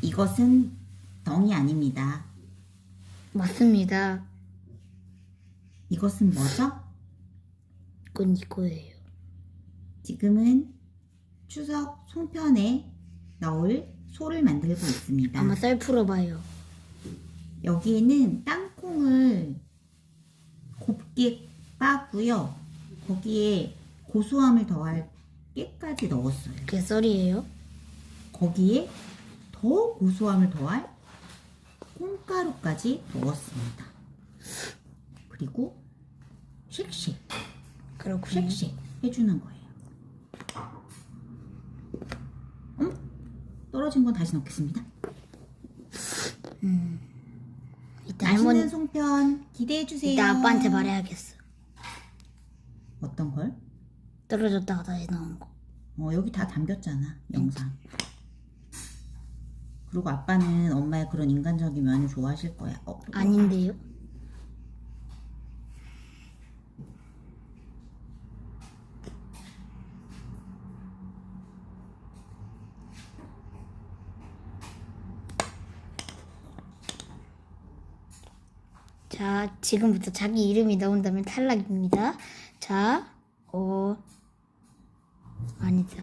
이것은 덩이 아닙니다. 맞습니다. 이것은 뭐죠? 이건 이거예요. 지금은 추석 송편에 넣을 소를 만들고 있습니다. 아마 쌀 풀어봐요. 여기에는 땅콩을 곱게 빻고요. 거기에 고소함을 더할 깨까지 넣었어요. 그게 썰이에요? 거기에 더 고소함을 더할 콩가루까지 넣었습니다. 그리고 쉑쉑, 그렇군요. 쉑쉑 해주는 거예요. 어머, 떨어진 건 다시 넣겠습니다. 이따 맛있는 할머니, 송편 기대해 주세요. 이따 아빠한테 말해야겠어. 어떤 걸? 떨어졌다가 다시 나온 거. 어, 여기 다 담겼잖아, 영상. 그리고 아빠는 엄마의 그런 인간적인 면을 좋아하실 거야. 어, 또 아닌데요? 자, 지금부터 자기 이름이 나온다면 탈락입니다. 자.